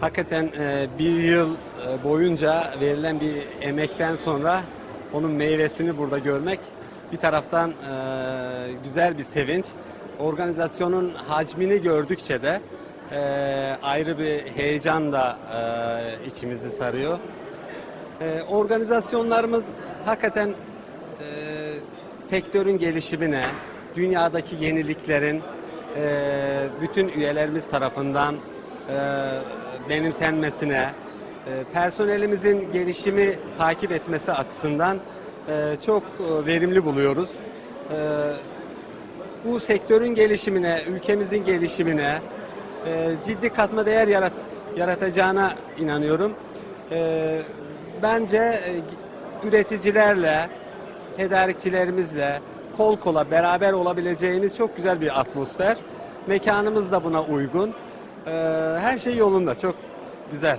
Hakikaten e, bir yıl e, boyunca verilen bir emekten sonra onun meyvesini burada görmek bir taraftan e, güzel bir sevinç. Organizasyonun hacmini gördükçe de ayrı bir heyecan da içimizi sarıyor. Organizasyonlarımız hakikaten sektörün gelişimine, dünyadaki yeniliklerin bütün üyelerimiz tarafından benimsenmesine, e, personelimizin gelişimi takip etmesi açısından e, çok e, verimli buluyoruz. Bu sektörün gelişimine, ülkemizin gelişimine ciddi katma değer yarat, yaratacağına inanıyorum. Bence üreticilerle, tedarikçilerimizle kol kola beraber olabileceğimiz çok güzel bir atmosfer. Mekanımız da buna uygun. E, her şey yolunda, çok güzel.